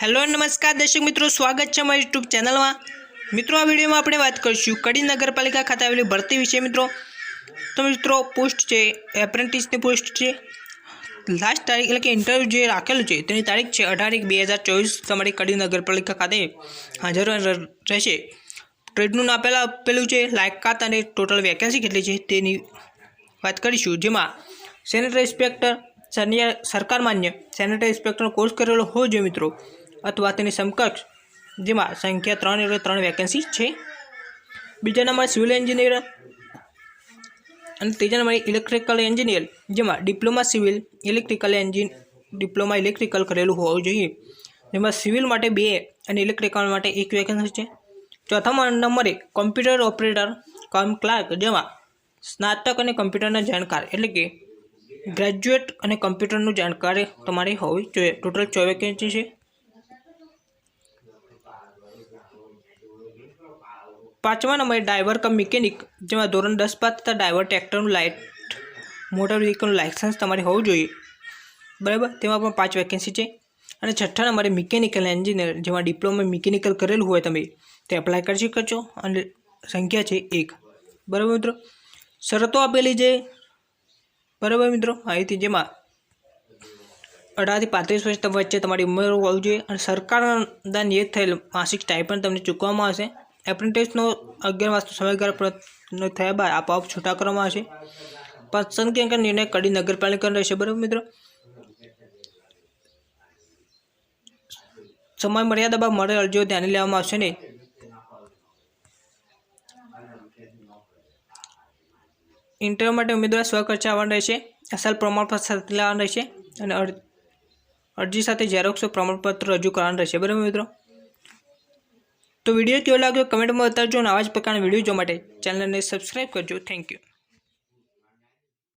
Hello નમસ્કાર, દર્શક મિત્રો, સ્વાગત છે મારી યુટ્યુબ ચેનલમાં. મિત્રો, આ વિડીયોમાં આપણે વાત કરીશું કડી નગરપાલિકા ખાતે આવેલી ભરતી વિશે. મિત્રો, તો મિત્રો, પોસ્ટ છે, એપ્રેન્ટિસની પોસ્ટ છે. લાસ્ટ તારીખ, એટલે કે ઇન્ટરવ્યૂ જે રાખેલું છે, તેની તારીખ છે અઢાર એક બે હજાર ચોવીસ. તમારી કડી નગરપાલિકા ખાતે હાજર રહેશે. ટ્રેડનું આપેલા આપેલું છે, લાયકાત અને ટોટલ વેકેન્સી કેટલી છે, તેની વાત કરીશું. જેમાં સેનેટરી ઇન્સ્પેક્ટર સરકાર માન્ય સેનેટરી ઇન્સ્પેક્ટરનો કોર્સ કરેલો હોવો જોઈએ મિત્રો. અથવા તેની સમકક્ષ, જેમાં સંખ્યા ત્રણ એટલે ત્રણ વેકેન્સી છે. બીજા નંબર સિવિલ એન્જિનિયર અને ત્રીજા નંબરે ઇલેક્ટ્રિકલ એન્જિનિયર જેમાં diploma civil electrical engine diploma electrical કરેલું હોવું જોઈએ. જેમાં સિવિલ માટે બે અને ઇલેક્ટ્રિકલ માટે એક વેકેન્સી છે. ચોથા નંબરે કોમ્પ્યુટર ઓપરેટર કમ ક્લાર્ક જેમાં સ્નાતક અને કમ્પ્યુટરના જાણકાર, એટલે કે ગ્રેજ્યુએટ અને કમ્પ્યુટરનું જાણકારી તમારે હોવી જોઈએ. ટોટલ છ વેકેન્સી છે. પાંચમા નંબરે ડ્રાઈવર કમ મિકેનિક જેમાં ધોરણ દસ બાદ તથા ડ્રાઈવર ટ્રેક્ટરનું લાઇટ મોટર વ્હીકલનું લાઇસન્સ તમારે હોવું જોઈએ. બરાબર? તેમાં પણ પાંચ વેકેન્સી છે. અને છઠ્ઠા નંબરે મિકેનિકલ એન્જિનિયર જેમાં ડિપ્લોમા મિકેનિકલ કરેલું હોય તમે, તે એપ્લાય કરી શકો અને સંખ્યા છે એક. બરાબર મિત્રો? શરતો આપેલી છે. બરાબર મિત્રો? અહીંથી જેમાં અઢારથી પાંત્રીસ વર્ષ વચ્ચે તમારી ઉંમર હોવી જોઈએ. અને સરકારના નિયત થયેલ માસિક સ્ટાઇપન્ડ તમને ચૂકવવામાં આવશે. એપ્રેન્ટિસનો અગિયાર માસનો સમયગાળો પૂર્ણ થયા બાદ આપોઆપ છૂટા કરવામાં આવશે. પસંદગી અંગે નિર્ણય કડી નગરપાલિકાનો રહેશે. બરાબર મિત્રો? સમય મર્યાદા બાદ મળેલ અરજીઓ ધ્યાને લેવામાં આવશે નહીં. ઇન્ટરવ્યૂ માટે ઉમેદવાર સ્વખર્ચે આવવાનું રહેશે. અસલ પ્રમાણપત્ર સાથે લાવવાનું રહેશે અને અર- અરજી સાથે ઝેરોક્સ પ્રમાણપત્ર રજૂ કરવાનું રહેશે. બરાબર મિત્રો? તો વીડિયો કેવો લાગ્યો? કમેન્ટમાં બતાવજો અને આવા જ પ્રકારના વીડિયો જોવા માટે ચેનલને સબસ્ક્રાઈબ કરજો. Thank you